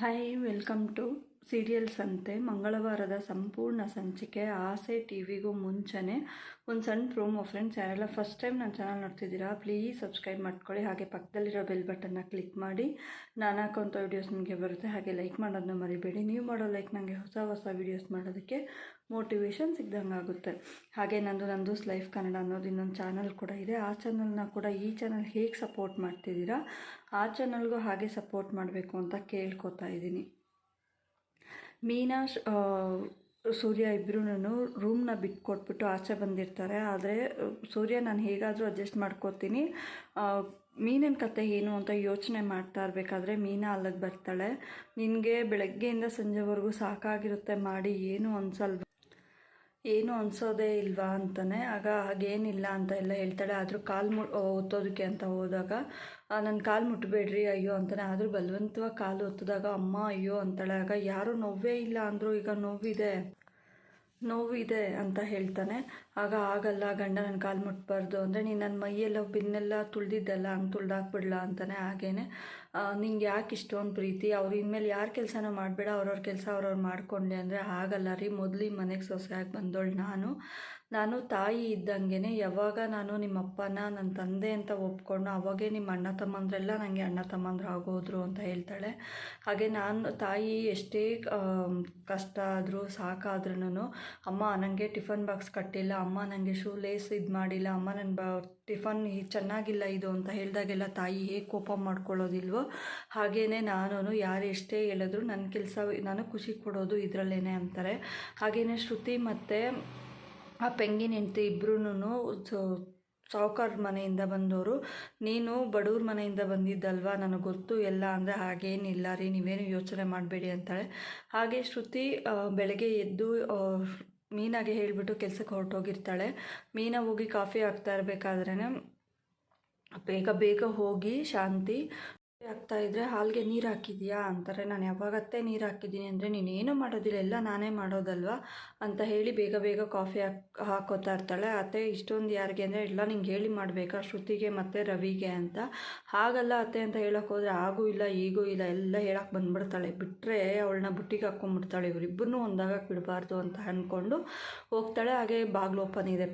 Hi, welcome to serials ಅಂತೆ. ಮಂಗಳವಾರದ ಸಂಪೂರ್ಣ ಸಂಚಿಕೆ ಆಸೆ ಟಿವಿಗೂ ಮುಂಚೆನೇ. ಒಂದು ಸಣ್ಣ ಪ್ರೋಮೋ ಫ್ರೆಂಡ್ಸ್, ಯಾರೆಲ್ಲ ಫಸ್ಟ್ ಟೈಮ್ ನನ್ನ ಚಾನಲ್ ನೋಡ್ತಿದ್ದೀರಾ ಪ್ಲೀಸ್ ಸಬ್ಸ್ಕ್ರೈಬ್ ಮಾಡ್ಕೊಳ್ಳಿ. ಹಾಗೆ ಪಕ್ಕದಲ್ಲಿರೋ ಬೆಲ್ ಬಟನ್ನ ಕ್ಲಿಕ್ ಮಾಡಿ. ನಾನು ಹಾಕೋಂಥ ವೀಡಿಯೋಸ್ ನಿಮಗೆ ಬರುತ್ತೆ. ಹಾಗೆ ಲೈಕ್ ಮಾಡೋದನ್ನ ಮರಿಬೇಡಿ. ನೀವು ಮಾಡೋ ಲೈಕ್ ನನಗೆ ಹೊಸ ಹೊಸ ವೀಡಿಯೋಸ್ ಮಾಡೋದಕ್ಕೆ ಮೋಟಿವೇಶನ್ ಸಿಗ್ದಂಗೆ ಆಗುತ್ತೆ. ಹಾಗೆ ನಂದು ನಂದು ಲೈಫ್ ಕನ್ನಡ ಅನ್ನೋದು ಇನ್ನೊಂದು ಚಾನಲ್ ಕೂಡ ಇದೆ. ಆ ಚಾನಲ್ನ ಕೂಡ ಈ ಚಾನಲ್ ಹೇಗೆ ಸಪೋರ್ಟ್ ಮಾಡ್ತಿದ್ದೀರಾ, ಆ ಚಾನಲ್ಗೂ ಹಾಗೆ ಸಪೋರ್ಟ್ ಮಾಡಬೇಕು ಅಂತ ಕೇಳ್ಕೊತಾ ಇದ್ದೀನಿ. ಮೀನಾ ಸೂರ್ಯ ಇಬ್ಬರೂ ರೂಮ್ನ ಬಿಟ್ಕೊಟ್ಬಿಟ್ಟು ಆಚೆ ಬಂದಿರ್ತಾರೆ. ಆದರೆ, ಸೂರ್ಯ ನಾನು ಹೇಗಾದರೂ ಅಡ್ಜಸ್ಟ್ ಮಾಡ್ಕೋತೀನಿ. ಮೀನಿನ ಕತೆ ಏನು ಅಂತ ಯೋಚನೆ ಮಾಡ್ತಾ ಇರಬೇಕಾದ್ರೆ ಮೀನಾ ಅಲ್ಲಿಗೆ ಬರ್ತಾಳೆ. ನಿನಗೆ ಬೆಳಗ್ಗೆಯಿಂದ ಸಂಜೆವರೆಗೂ ಸಾಕಾಗಿರುತ್ತೆ, ಮಾಡಿ, ಏನು ಅನ್ಸಲ್ವ? ಏನು ಅನ್ಸೋದೇ ಇಲ್ವಾ ಅಂತಾನೆ, ಆಗ ಹಾಗೇನಿಲ್ಲ ಅಂತ ಎಲ್ಲ ಹೇಳ್ತಾಳೆ. ಆದರೂ ಕಾಲು ಮು ಒತ್ತೋದಕ್ಕೆ ಅಂತ ಹೋದಾಗ ನನ್ನ ಕಾಲು ಮುಟ್ಟಬೇಡ್ರಿ ಅಯ್ಯೋ, ಅಂತಾನೆ. ಆದರೂ ಬಲವಂತವಾಗಿ ಕಾಲು ಒತ್ತಿದಾಗ, ಅಮ್ಮ, ಅಯ್ಯೋ, ಅಂತಾಳೆ. ಆಗ ಯಾರೂ ನೋವೇ ಇಲ್ಲ ಅಂದರೂ ಈಗ ನೋವಿದೆ ನೋವಿದೆ ಅಂತ ಹೇಳ್ತಾನೆ. ಆಗ ಆಗಲ್ಲ, ಗಂಡ ನನ್ನ ಕಾಲು ಮುಟ್ಬಾರ್ದು. ಅಂದರೆ ನೀನು ನನ್ನ ಮೈಯೆಲ್ಲ, ಬಿನ್ನೆಲ್ಲ ತುಳ್ದಿದ್ದಲ್ಲ, ಹಂಗೆ ತುಳ್ದಾಕ್ಬಿಡ್ಲಾ ಅಂತಾನೆ. ಹಾಗೇನೆ ನಿಂಗೆ ಯಾಕೆ ಇಷ್ಟೊಂದು ಪ್ರೀತಿ? ಅವ್ರು ಇನ್ಮೇಲೆ ಯಾರ ಕೆಲಸನೂ ಮಾಡಬೇಡ. ಅವ್ರವ್ರ ಕೆಲಸ ಅವ್ರವ್ರು ಮಾಡ್ಕೊಂಡೆ ಅಂದರೆ ಆಗಲ್ಲ ರೀ. ಮೊದಲು ಮನೆಗೆ ಸೊಸೆಯಾಗಿ ಬಂದೋಳು ನಾನು. ನಾನು ತಾಯಿ ಇದ್ದಂಗೆ ಯಾವಾಗ ನಾನು ನಿಮ್ಮ ಅಪ್ಪನ ನನ್ನ ತಂದೆ ಅಂತ ಒಪ್ಕೊಂಡು ಅವಾಗೇ ನಿಮ್ಮ ಅಣ್ಣ ತಮ್ಮಂದ್ರೆಲ್ಲ ನನಗೆ ಅಣ್ಣ ತಮ್ಮಂದ್ರು ಆಗೋದ್ರು ಅಂತ ಹೇಳ್ತಾಳೆ. ಹಾಗೆ ನಾನು ತಾಯಿ ಎಷ್ಟೇ ಕಷ್ಟ ಆದರೂ ಸಾಕಾದ್ರೂ ಅಮ್ಮ ನನಗೆ ಟಿಫನ್ ಬಾಕ್ಸ್ ಕಟ್ಟಿಲ್ಲ. ಅಮ್ಮ ನನಗೆ ಶೂ ಲೇಸ್ ಇದು ಮಾಡಿಲ್ಲ. ಅಮ್ಮ ನನ್ನ ಬ, ಟಿಫನ್ ಚೆನ್ನಾಗಿಲ್ಲ ಇದು ಅಂತ ಹೇಳಿದಾಗೆಲ್ಲ ತಾಯಿ ಹೇಗೆ ಕೋಪ ಮಾಡ್ಕೊಳ್ಳೋದಿಲ್ವೋ? ಹಾಗೇನೆ ನಾನು ಯಾರು ಎಷ್ಟೇ ಹೇಳಿದ್ರು ನನ್ನ ಕೆಲಸ ನಾನು ಖುಷಿ ಕೊಡೋದು ಇದರಲ್ಲೇ ಅಂತಾರೆ. ಹಾಗೇ ಶ್ರುತಿ ಮತ್ತು ಆ ಪೆಂಗಿನ ಹೆಂಡತಿ ಇಬ್ಬರೂ ಸಾಹುಕಾರ ಮನೆಯಿಂದ ಬಂದವರು ನೀನು ಬಡವ್ರ ಮನೆಯಿಂದ ಬಂದಿದ್ದಲ್ವಾ ನನಗೆ ಗೊತ್ತು, ಎಲ್ಲ ಅಂದರೆ ಹಾಗೇನಿಲ್ಲ ರೀ, ನೀವೇನು ಯೋಚನೆ ಮಾಡಬೇಡಿ ಅಂತಾಳೆ. ಹಾಗೆ ಶ್ರುತಿ ಬೆಳಗ್ಗೆ ಎದ್ದು ಮೀನಾಗೆ ಹೇಳಿಬಿಟ್ಟು ಕೆಲಸಕ್ಕೆ ಹೊರಟೋಗಿರ್ತಾಳೆ. ಮೀನಾ ಹೋಗಿ ಕಾಫಿ ಹಾಕ್ತಾ ಇರಬೇಕಾದ್ರೇ ಬೇಗ ಬೇಗ ಹೋಗಿ ಶಾಂತಿ ಆಗ್ತಾ ಇದ್ರೆ ಹಾಲಿಗೆ ನೀರು ಹಾಕಿದೀಯಾ ಅಂತಾರೆ. ನಾನು ಯಾವಾಗತ್ತೆ ನೀರು ಹಾಕಿದ್ದೀನಿ ಅಂದರೆ ನೀನೇನು ಮಾಡೋದಿಲ್ಲ, ಎಲ್ಲ ನಾನೇ ಮಾಡೋದಲ್ವಾ ಅಂತ ಹೇಳಿ ಬೇಗ ಬೇಗ ಕಾಫಿ ಹಾಕ್, ಹಾಕೋತಾ ಇರ್ತಾಳೆ. ಅತ್ತೆ, ಇಷ್ಟೊಂದು ಯಾರಿಗೆ ಅಂದರೆ ಇಲ್ಲ ನಿಂಗೆ ಹೇಳಿ ಮಾಡಬೇಕಾ? ಶ್ರುತಿಗೆ ಮತ್ತು ರವಿಗೆ ಅಂತ. ಹಾಗಲ್ಲ ಅತ್ತೆ ಅಂತ ಹೇಳೋಕೆ ಹೋದರೆ ಆಗೂ ಇಲ್ಲ, ಈಗೂ ಇಲ್ಲ, ಎಲ್ಲ ಹೇಳಕ್ಕೆ ಬಂದ್ಬಿಡ್ತಾಳೆ. ಬಿಟ್ಟರೆ ಅವಳನ್ನ ಬುಟ್ಟಿಗೆ ಹಾಕ್ಕೊಂಬಿಡ್ತಾಳೆ ಇವರಿಬ್ಬರನ್ನೂ ಒಂದಾಗಕ್ಕೆ ಬಿಡಬಾರ್ದು ಅಂತ ಅಂದ್ಕೊಂಡು ಹೋಗ್ತಾಳೆ. ಹಾಗೆ ಬಾಗಿಲು ಓಪನ್ ಇದೆ.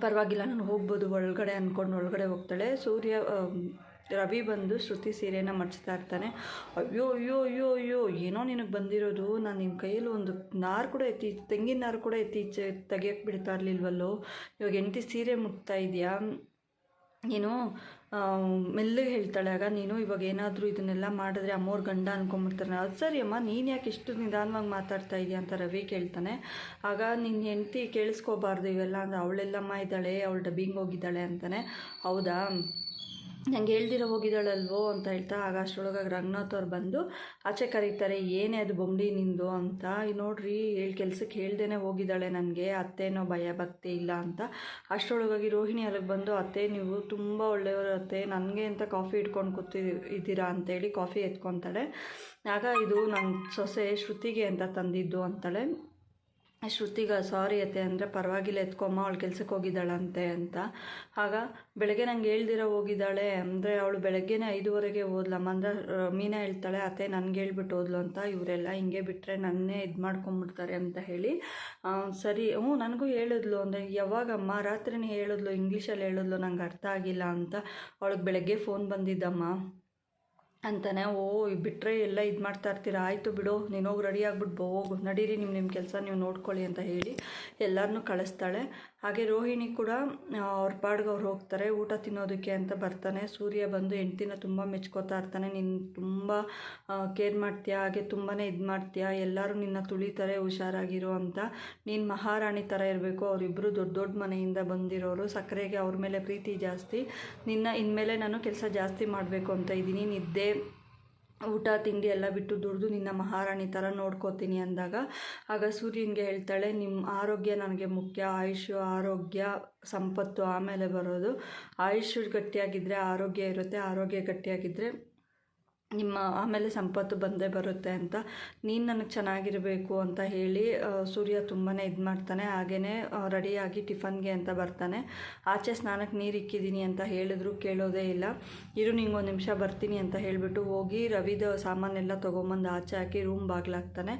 ಪರವಾಗಿಲ್ಲ, ನಾನು ಹೋಗ್ಬೋದು, ಒಳಗಡೆ ಅಂದ್ಕೊಂಡು ಒಳಗಡೆ ಹೋಗ್ತಾಳೆ. ಸೂರ್ಯ ರವಿ ಬಂದು ಶ್ರುತಿ ಸೀರೆನ ಮಡ್ಚ್ತಾ ಇರ್ತಾನೆ. ಅಯ್ಯೋ ಅಯ್ಯೋ ಅಯ್ಯೋ ಅಯ್ಯೋ, ಏನೋ ನಿನಗೆ ಬಂದಿರೋದು. ನಾನು ನಿಮ್ಮ ಕೈಯಲ್ಲಿ ಒಂದು ನಾರು ಕೂಡ ಎತ್ತಿ, ತೆಂಗಿನ ನಾರು ಕೂಡ ಎತ್ತೀಚೆ ತೆಗಿಯೋಕ್ಕೆ ಬಿಡ್ತಾ ಇರಲಿಲ್ವಲ್ಲೋ? ಇವಾಗ ಹೆಂಡತಿ ಸೀರೆ ಮುಟ್ತಾ ಇದೆಯಾ? ನೀನು ಮೆಲ್ಲಗೆ ಹೇಳ್ತಾಳೆ. ಆಗ ನೀನು ಇವಾಗ ಏನಾದರೂ ಇದನ್ನೆಲ್ಲ ಮಾಡಿದ್ರೆ ಅಮ್ಮೋರ್ ಗಂಡ ಅನ್ಕೊಂಬಿಡ್ತಾರೆ. ಅದು ಸರಿ ಅಮ್ಮ, ನೀನು ಯಾಕೆ ಇಷ್ಟು ನಿಧಾನವಾಗಿ ಮಾತಾಡ್ತಾ ಇದೆಯಾ ಅಂತ ರವಿ ಕೇಳ್ತಾನೆ. ಆಗ ನಿನ್ನ ಹೆಂಡತಿ ಕೇಳಿಸ್ಕೋಬಾರ್ದು ಇವೆಲ್ಲ ಅಂದರೆ ಅವಳೆಲ್ಲಮ್ಮ ಇದ್ದಾಳೆ, ಅವಳು ಡಬ್ಬಿಂಗ್ ಹೋಗಿದ್ದಾಳೆ ಅಂತಾನೆ. ಹೌದಾ? ನಂಗೆ ಹೇಳ್ದಿರೋ ಹೋಗಿದ್ದಾಳಲ್ವೋ ಅಂತ ಹೇಳ್ತಾ ಆಗ ಅಷ್ಟರೊಳಗಾಗಿ ರಂಗನಾಥ್ ಅವ್ರು ಬಂದು, ಆಚೆ ಕರೀತಾರೆ, ಏನೇ ಅದು ಬೊಂಬಡಿ ನಿಂದು ಅಂತ. ನೋಡ್ರಿ ಹೇಳಿ ಕೆಲ್ಸಕ್ಕೆ ಹೇಳ್ದೇನೆ ಹೋಗಿದ್ದಾಳೆ ನನಗೆ, ಅತ್ತೇನೋ ಭಯ, ಭಕ್ತಿ ಇಲ್ಲ ಅಂತ. ಅಷ್ಟರೊಳಗಾಗಿ ರೋಹಿಣಿ ಅಲ್ಲಿಗೆ ಬಂದು, ಅತ್ತೆ, ನೀವು ತುಂಬ ಒಳ್ಳೆಯವರು ಅತ್ತೆ, ನನಗೆ ಅಂತ ಕಾಫಿ ಇಟ್ಕೊಂಡು ಕೂತಿ ಇದ್ದೀರಾ? ಅಂತೇಳಿ ಕಾಫಿ ಎತ್ಕೊತಾಳೆ. ಆಗ ಇದು ನನ್ನ ಸೊಸೆ ಶ್ರುತಿಗೆ ಅಂತ ತಂದಿದ್ದು ಅಂತಾಳೆ. ಶ್ರುತಿಗ ಸಾರಿ ಅತ್ತೆ ಅಂದರೆ ಪರವಾಗಿಲ್ಲ ಎತ್ಕೊಮ್ಮ ಅವಳು ಕೆಲ್ಸಕ್ಕೆ ಹೋಗಿದ್ದಾಳಂತೆ ಅಂತ. ಆಗ ಬೆಳಗ್ಗೆ ನಂಗೆ ಹೇಳ್ದಿರ ಹೋಗಿದ್ದಾಳೆ ಅಂದರೆ ಅವಳು ಬೆಳಗ್ಗೆನೇ ಐದುವರೆಗೆ ಓದ್ಲಮ್ಮ ಅಂದರೆ ಮೀನಾ ಹೇಳ್ತಾಳೆ, ಅತ್ತೆ ನನಗೆ ಹೇಳ್ಬಿಟ್ಟು ಓದ್ಲು ಅಂತ, ಇವರೆಲ್ಲ ಹಿಂಗೆ ಬಿಟ್ಟರೆ ನನ್ನೇ ಇದು ಮಾಡ್ಕೊಂಬಿಡ್ತಾರೆ ಅಂತ ಹೇಳಿ ಸರಿ, ಹ್ಞೂ ನನಗೂ ಹೇಳಿದ್ಲು ಅಂದರೆ ಯಾವಾಗಮ್ಮ ರಾತ್ರಿನೇ ಹೇಳಿದ್ಲು ಇಂಗ್ಲೀಷಲ್ಲಿ ಹೇಳಿದ್ಲು, ನಂಗೆ ಅರ್ಥ ಆಗಿಲ್ಲ ಅಂತ. ಅವಳಿಗೆ ಬೆಳಗ್ಗೆ ಫೋನ್ ಬಂದಿದ್ದಮ್ಮ. ಅಂತಾನೆ, ಓ ಬಿಟ್ಟರೆ ಎಲ್ಲ ಇದು ಮಾಡ್ತಾ ಇರ್ತೀರಾ? ಆಯಿತು ಬಿಡು, ನೀನು ಹೋಗಿ ರೆಡಿ ಆಗ್ಬಿಟ್ಟು ಹೋಗು. ನಡೀರಿ ನಿಮ್ಮ ನಿಮ್ಮ ಕೆಲಸ ನೀವು ನೋಡ್ಕೊಳ್ಳಿ ಅಂತ ಹೇಳಿ ಎಲ್ಲರನ್ನೂ ಕಳಿಸ್ತಾಳೆ. ಹಾಗೆ ರೋಹಿಣಿ ಕೂಡ ಅವ್ರ ಪಾಡ್ಗೆ ಅವ್ರು ಹೋಗ್ತಾರೆ, ಊಟ ತಿನ್ನೋದಕ್ಕೆ ಅಂತ ಬರ್ತಾನೆ. ಸೂರ್ಯ ಬಂದು ಹೆಂಡ್ತಿನ ತುಂಬ ಮೆಚ್ಕೋತಾ ಇರ್ತಾನೆ. ನಿನ್ನ ತುಂಬ ಕೇರ್ ಮಾಡ್ತೀಯಾ? ಹಾಗೆ ತುಂಬಾ ಇದು ಮಾಡ್ತೀಯ? ಎಲ್ಲರೂ ನಿನ್ನ ತುಳಿತಾರೆ, ಹುಷಾರಾಗಿರೋ ಅಂತ. ನೀನು ಮಹಾರಾಣಿ ಥರ ಇರಬೇಕು. ಅವರಿಬ್ಬರು ದೊಡ್ಡ ದೊಡ್ಡ ಮನೆಯಿಂದ ಬಂದಿರೋರು. ಸಕ್ಕರೆಗೆ ಅವ್ರ ಮೇಲೆ ಪ್ರೀತಿ ಜಾಸ್ತಿ. ನಿನ್ನ ಇನ್ಮೇಲೆ ನಾನು ಕೆಲಸ ಜಾಸ್ತಿ ಮಾಡಬೇಕು ಅಂತ ಇದ್ದೀನಿ. ನಿದ್ದೆ ಊಟ, ತಿಂಡಿ ಎಲ್ಲ ಬಿಟ್ಟು ದುಡಿದು ನಿನ್ನ ಮಹಾರಾಣಿ ಥರ ನೋಡ್ಕೋತೀನಿ ಅಂದಾಗ, ಆಗ ಸೂರ್ಯನಿಗೆ ಹೇಳ್ತಾಳೆ ನಿಮ್ಮ ಆರೋಗ್ಯ ನನಗೆ ಮುಖ್ಯ. ಆಯುಷು ಆರೋಗ್ಯ, ಸಂಪತ್ತು ಆಮೇಲೆ ಬರೋದು. ಆಯುಷ್ ಗಟ್ಟಿಯಾಗಿದ್ದರೆ ಆರೋಗ್ಯ ಇರುತ್ತೆ, ಆರೋಗ್ಯ ಗಟ್ಟಿಯಾಗಿದ್ದರೆ ನಿಮ್ಮ ಆಮೇಲೆ ಸಂಪತ್ತು ಬಂದೇ ಬರುತ್ತೆ ಅಂತ. ನೀನು ನನಗೆ ಚೆನ್ನಾಗಿರಬೇಕು ಅಂತ ಹೇಳಿ ಸೂರ್ಯ ತುಂಬಾ ಇದು ಮಾಡ್ತಾನೆ. ಹಾಗೆಯೇ ರೆಡಿಯಾಗಿ ಟಿಫನ್ಗೆ ಅಂತ ಬರ್ತಾನೆ. ಆಚೆ ಸ್ನಾನಕ್ಕೆ ನೀರು ಇಕ್ಕಿದ್ದೀನಿ ಅಂತ ಹೇಳಿದ್ರು ಕೇಳೋದೇ ಇಲ್ಲ. ಇರು ಒಂದು ನಿಮಿಷ ಬರ್ತೀನಿ ಅಂತ ಹೇಳಿಬಿಟ್ಟು ಹೋಗಿ ರವಿದ ಸಾಮಾನೆಲ್ಲ ತೊಗೊಂಬಂದು ಆಚೆ ಹಾಕಿ ರೂಮ್ ಬಾಗ್ಲಾಗ್ತಾನೆ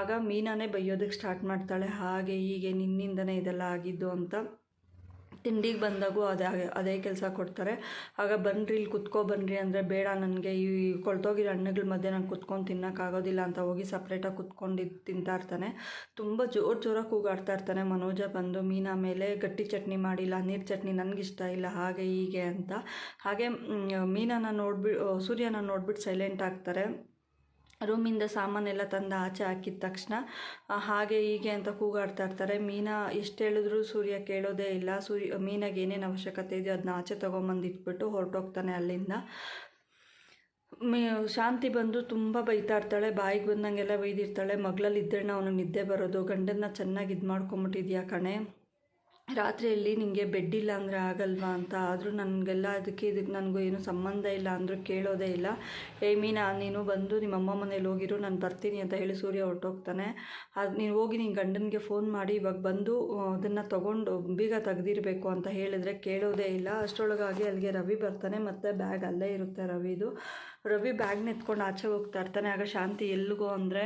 ಆಗ ಮೀನಾನೇ ಬೈಯೋದಕ್ಕೆ ಸ್ಟಾರ್ಟ್ ಮಾಡ್ತಾಳೆ. ಹಾಗೆ ಹೀಗೆ ನಿನ್ನಿಂದನೇ ಇದೆಲ್ಲ ಆಗಿದ್ದು ಅಂತ. ತಿಂಡಿಗೆ ಬಂದಾಗೂ ಅದೇ ಅದೇ ಕೆಲಸ ಕೊಡ್ತಾರೆ. ಆಗ ಬನ್ನಿರಿ ಇಲ್ಲಿ ಕುತ್ಕೋ ಬನ್ನಿರಿ ಅಂದರೆ ಬೇಡ ನನಗೆ. ಈ ಕೊಳ್ತೋಗಿರೋ ಹಣ್ಣುಗಳ ಮಧ್ಯೆ ನಾನು ಕುತ್ಕೊಂಡು ತಿನ್ನೋಕ್ಕಾಗೋದಿಲ್ಲ ಅಂತ ಹೋಗಿ ಸಪ್ರೇಟಾಗಿ ಕುತ್ಕೊಂಡು ತಿಂತಾ ಇರ್ತಾನೆ. ತುಂಬ ಜೋರು ಜೋರಾಗಿ ಕೂಗಾಡ್ತಾ ಇರ್ತಾನೆ ಮನೋಜ ಬಂದು. ಮೀನಾ ಮೇಲೆ ಗಟ್ಟಿ ಚಟ್ನಿ ಮಾಡಿಲ್ಲ, ನೀರು ಚಟ್ನಿ ನನಗಿಷ್ಟ ಇಲ್ಲ, ಹಾಗೆ ಹೀಗೆ ಅಂತ. ಹಾಗೆ ಮೀನನ್ನು ನೋಡ್ಬಿಟ್ಟು ನೋಡ್ಬಿ ಸೂರ್ಯನ ನೋಡ್ಬಿಟ್ಟು ಸೈಲೆಂಟ್ ಆಗ್ತಾರೆ. ರೂಮಿಂದ ಸಾಮಾನೆಲ್ಲ ತಂದು ಆಚೆ ಹಾಕಿದ ತಕ್ಷಣ ಹಾಗೆ ಹೀಗೆ ಅಂತ ಕೂಗಾಡ್ತಾ ಇರ್ತಾರೆ. ಮೀನಾ ಎಷ್ಟು ಹೇಳಿದ್ರು ಸೂರ್ಯ ಕೇಳೋದೇ ಇಲ್ಲ. ಸೂರ್ಯ, ಮೀನಾಗೆ ಏನೇನು ಅವಶ್ಯಕತೆ ಇದೆಯೋ ಅದನ್ನ ಆಚೆ ತೊಗೊಂಬಂದು ಇಟ್ಬಿಟ್ಟು ಹೊರಟೋಗ್ತಾನೆ ಅಲ್ಲಿಂದ. ಮೇ, ಶಾಂತಿ ಬಂದು ತುಂಬ ಬೈತಾ ಇರ್ತಾಳೆ. ಬಾಯಿಗೆ ಬಂದಂಗೆಲ್ಲ ಬೈದಿರ್ತಾಳೆ ಮಗ್ಳಲ್ಲಿ ಇದ್ದಣ್ಣ ಅವನು ನಿದ್ದೆ ಬರೋದು. ಗಂಡನ್ನ ಚೆನ್ನಾಗಿ ಇದು ಮಾಡ್ಕೊಂಬಿಟ್ಟಿದ್ಯಾ ಕಣೆ? ರಾತ್ರಿಯಲ್ಲಿ ನಿಮಗೆ ಬೆಡ್ ಇಲ್ಲ ಅಂದರೆ ಆಗಲ್ವಾ ಅಂತ. ಆದರೂ ನನಗೆಲ್ಲ ಅದಕ್ಕೆ ಇದಕ್ಕೆ ನನಗೂ ಏನು ಸಂಬಂಧ ಇಲ್ಲ ಅಂದರೂ ಕೇಳೋದೇ ಇಲ್ಲ. ಏ, ಮೀನಾ, ನೀನು ಬಂದು ನಿಮ್ಮ ಅಮ್ಮ ಮನೇಲಿ ಹೋಗಿರು, ನಾನು ಬರ್ತೀನಿ ಅಂತ ಹೇಳಿ ಸೂರ್ಯ ಹೊರಟೋಗ್ತಾನೆ. ಅದು ನೀನು ಹೋಗಿ ನಿನ್ನ ಗಂಡನಿಗೆ ಫೋನ್ ಮಾಡಿ ಇವಾಗ ಬಂದು ಅದನ್ನು ತೊಗೊಂಡು ಬೀಗ ತೆಗ್ದಿರಬೇಕು ಅಂತ ಹೇಳಿದರೆ ಕೇಳೋದೇ ಇಲ್ಲ. ಅಷ್ಟರೊಳಗಾಗಿ ಅಲ್ಲಿಗೆ ರವಿ ಬರ್ತಾನೆ ಮತ್ತು ಬ್ಯಾಗ್ ಅಲ್ಲೇ ಇರುತ್ತೆ ರವಿದು. ರವಿ ಬ್ಯಾಗ್ನ ಎತ್ಕೊಂಡು ಆಚೆ ಹೋಗ್ತಾ ಇರ್ತಾನೆ. ಆಗ ಶಾಂತಿ ಎಲ್ಲಿಗೋ ಅಂದರೆ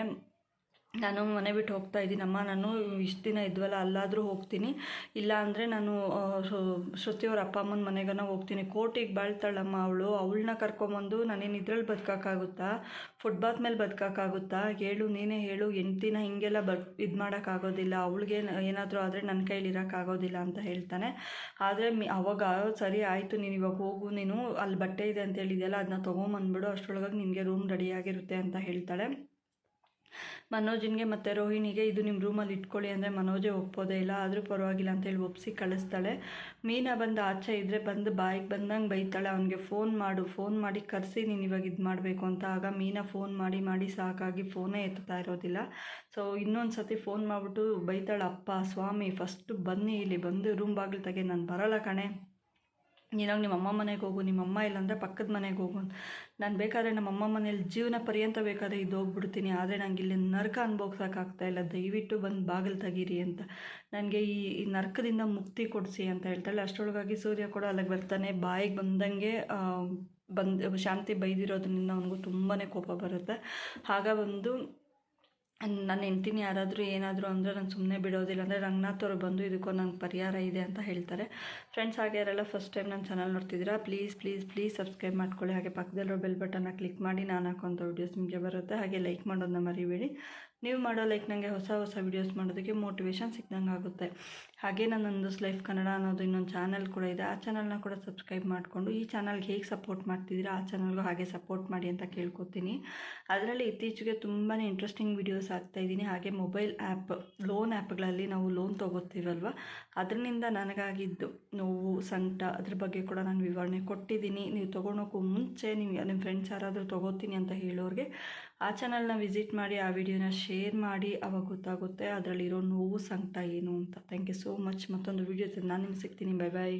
ನಾನು ಮನೆ ಬಿಟ್ಟು ಹೋಗ್ತಾ ಇದ್ದೀನಮ್ಮ. ನಾನು ಇಷ್ಟು ದಿನ ಇದ್ವಲ್ಲ, ಅಲ್ಲಾದರೂ ಹೋಗ್ತೀನಿ. ಇಲ್ಲ ಅಂದರೆ ನಾನು ಶ್ರುತಿಯವ್ರ ಅಪ್ಪ ಅಮ್ಮನ ಮನೆಗನ ಹೋಗ್ತೀನಿ. ಕೋಟಿಗೆ ಬಾಳ್ತಾಳಮ್ಮ ಅವಳು. ಅವಳನ್ನ ಕರ್ಕೊಂಬಂದು ನಾನೇನು ಇದ್ರಲ್ಲಿ ಬದುಕೋಕ್ಕಾಗುತ್ತಾ? ಫುಟ್ಬಾತ್ ಮೇಲೆ ಬದುಕೋಕ್ಕಾಗುತ್ತಾ? ಹೇಳು, ನೀನೇ ಹೇಳು. ಎಂಟು ದಿನ ಹಿಂಗೆಲ್ಲ ಬ ಇದು ಮಾಡೋಕ್ಕಾಗೋದಿಲ್ಲ. ಅವಳಿಗೆ ಏನಾದರೂ ಆದರೆ ನನ್ನ ಕೈಲಿ ಇರೋಕ್ಕಾಗೋದಿಲ್ಲ ಅಂತ ಹೇಳ್ತಾನೆ. ಆದರೆ ಮಿ, ಅವಾಗ ಸರಿ ಆಯಿತು, ನೀನು ಇವಾಗ ಹೋಗು ನೀನು. ಅಲ್ಲಿ ಬಟ್ಟೆ ಇದೆ ಅಂತ ಹೇಳಿದೆಯಲ್ಲ ಅದನ್ನ ತೊಗೊಂಬಂದ್ಬಿಡು. ಅಷ್ಟರೊಳಗಾಗಿ ನಿನಗೆ ರೂಮ್ ರೆಡಿಯಾಗಿರುತ್ತೆ ಅಂತ ಹೇಳ್ತಾಳೆ. ಮನೋಜನ್ಗೆ ಮತ್ತು ರೋಹಿಣಿಗೆ, ಇದು ನಿಮ್ಮ ರೂಮಲ್ಲಿ ಇಟ್ಕೊಳ್ಳಿ ಅಂದರೆ ಮನೋಜೇ ಒಪ್ಪೋದೇ ಇಲ್ಲ. ಆದರೂ ಪರವಾಗಿಲ್ಲ ಅಂತೇಳಿ ಒಪ್ಪಿಸಿ ಕಳಿಸ್ತಾಳೆ. ಮೀನಾ ಬಂದು ಆಚೆ ಇದ್ದರೆ ಬಂದು ಬಾಯಿಗೆ ಬಂದಂಗೆ ಬೈತಾಳೆ. ಅವನಿಗೆ ಫೋನ್ ಮಾಡು, ಫೋನ್ ಮಾಡಿ ಕರೆಸಿ, ನೀನು ಇವಾಗ ಇದು ಮಾಡಬೇಕು ಅಂತ. ಆಗ ಮೀನಾ ಫೋನ್ ಮಾಡಿ ಮಾಡಿ ಸಾಕಾಗಿ ಫೋನೇ ಎತ್ತುತ್ತಾ ಇರೋದಿಲ್ಲ. ಸೊ ಇನ್ನೊಂದು ಸತಿ ಫೋನ್ ಮಾಡಿಬಿಟ್ಟು ಬೈತಾಳೆ, ಅಪ್ಪ, ಸ್ವಾಮಿ, ಫಸ್ಟು ಬನ್ನಿ ಇಲ್ಲಿ, ಬಂದು ರೂಮ್ ಬಾಗಿಲು ತೆಗೆ, ನಾನು ಬರಲ್ಲ ಕಣೆ. ನೀನಾಗ ನಿಮ್ಮ ಅಮ್ಮ ಮನೆಗೆ ಹೋಗು ನಿಮ್ಮ ಅಮ್ಮ ಇಲ್ಲಾಂದರೆ ಪಕ್ಕದ ಮನೆಗೆ ಹೋಗು ನಾನು ಬೇಕಾದ್ರೆ ನಮ್ಮ ಅಮ್ಮ ಮನೇಲಿ ಜೀವನ ಪರ್ಯಂತ ಬೇಕಾದ್ರೆ ಇದು ಹೋಗ್ಬಿಡ್ತೀನಿ ಆದರೆ ನಂಗೆ ಇಲ್ಲಿ ನರಕ ಇಲ್ಲ. ದಯವಿಟ್ಟು ಬಂದು ಬಾಗಿಲು ತೆಗೀರಿ ಅಂತ. ನನಗೆ ಈ ನರಕದಿಂದ ಮುಕ್ತಿ ಕೊಡಿಸಿ ಅಂತ ಹೇಳ್ತಾಳೆ. ಅಷ್ಟರೊಳಗಾಗಿ ಸೂರ್ಯ ಕೂಡ ಅಲ್ಲಿಗೆ ಬರ್ತಾನೆ. ಬಾಯಿಗೆ ಬಂದಂಗೆ ಬಂದು, ಶಾಂತಿ ಬೈದಿರೋದ್ರಿಂದ ಅವನಿಗೂ ತುಂಬಾ ಕೋಪ ಬರುತ್ತೆ. ಆಗ ಬಂದು ನನ್ನ ಹೆಂಡ್ತಿನ ಯಾರಾದರೂ ಏನಾದರೂ ಅಂದರೆ ನಾನು ಸುಮ್ಮನೆ ಬಿಡೋದಿಲ್ಲ. ಅಂದರೆ ರಂಗನಾಥ್ ಬಂದು ಇದಕ್ಕೊಂದು ನಂಗೆ ಪರಿಹಾರ ಇದೆ ಅಂತ ಹೇಳ್ತಾರೆ. ಫ್ರೆಂಡ್ಸ್ ಹಾಗೆ ಯಾರೆಲ್ಲ ಫಸ್ಟ್ ಟೈಮ್ ನನ್ನ ಚಾನಲ್ ನೋಡ್ತಿದ್ದೀರಾ ಪ್ಲೀಸ್ ಪ್ಲೀಸ್ ಪ್ಲೀಸ್ ಸಬ್ಸ್ಕ್ರೈಬ್ ಮಾಡ್ಕೊಳ್ಳಿ. ಹಾಗೆ ಪಕ್ಕದಲ್ಲಿರೋ ಬೆಲ್ ಬಟನ್ನ ಕ್ಲಿಕ್ ಮಾಡಿ ನಾನು ಹಾಕೋಂಥ ವೀಡಿಯೋಸ್ ನಿಮಗೆ ಬರುತ್ತೆ. ಹಾಗೆ ಲೈಕ್ ಮಾಡೋದನ್ನ ಮರಿಬೇಡಿ. ನೀವು ಮಾಡೋ ಲೈಕ್ ನನಗೆ ಹೊಸ ಹೊಸ ವೀಡಿಯೋಸ್ ಮಾಡೋದಕ್ಕೆ ಮೋಟಿವೇಶನ್ ಸಿಕ್ದಂಗೆ ಆಗುತ್ತೆ. ಹಾಗೆ ನನ್ನೊಂದು ಲೈಫ್ ಕನ್ನಡ ಅನ್ನೋದು ಇನ್ನೊಂದು ಚಾನಲ್ ಕೂಡ ಇದೆ. ಆ ಚಾನಲ್ನ ಕೂಡ ಸಬ್ಸ್ಕ್ರೈಬ್ ಮಾಡಿಕೊಂಡು ಈ ಚಾನಲ್ಗೆ ಹೇಗೆ ಸಪೋರ್ಟ್ ಮಾಡ್ತಿದ್ದೀರಾ, ಆ ಚಾನಲ್ಗೂ ಹಾಗೆ ಸಪೋರ್ಟ್ ಮಾಡಿ ಅಂತ ಕೇಳ್ಕೊತೀನಿ. ಅದರಲ್ಲಿ ಇತ್ತೀಚೆಗೆ ತುಂಬಾ ಇಂಟ್ರೆಸ್ಟಿಂಗ್ ವೀಡಿಯೋಸ್ ಇದ್ದೀನಿ. ಹಾಗೆ ಮೊಬೈಲ್ ಆ್ಯಪ್ ಲೋನ್ ಆ್ಯಪ್ಗಳಲ್ಲಿ ನಾವು ಲೋನ್ ತೊಗೋತೀವಲ್ವ? ಅದರಿಂದ ನನಗಾಗಿದ್ದು ನೋವು, ಸಂಕಟ ಅದ್ರ ಬಗ್ಗೆ ಕೂಡ ನಾನು ವಿವರಣೆ ಕೊಟ್ಟಿದ್ದೀನಿ. ನೀವು ತೊಗೊಳೋಕ್ಕೂ ಮುಂಚೆ, ನೀವು ನಿಮ್ಮ ಫ್ರೆಂಡ್ಸ್ ಯಾರಾದರೂ ತೊಗೋತೀನಿ ಅಂತ ಹೇಳೋರಿಗೆ ಆ ಚಾನಲ್ನ ವಿಸಿಟ್ ಮಾಡಿ, ಆ ವಿಡಿಯೋನ ಶೇರ್ ಮಾಡಿ, ಅವಾಗ ಗೊತ್ತಾಗುತ್ತೆ ಅದರಲ್ಲಿರೋ ನೋವು, ಸಂಕಟ ಏನು ಅಂತ. ಥ್ಯಾಂಕ್ ಯು ಸೋ ಮಚ್ ಮತ್ತೊಂದು ವಿಡಿಯೋ ನಾನು ನಿಮ್ಗೆ ಸಿಗ್ತೀನಿ. Bye bye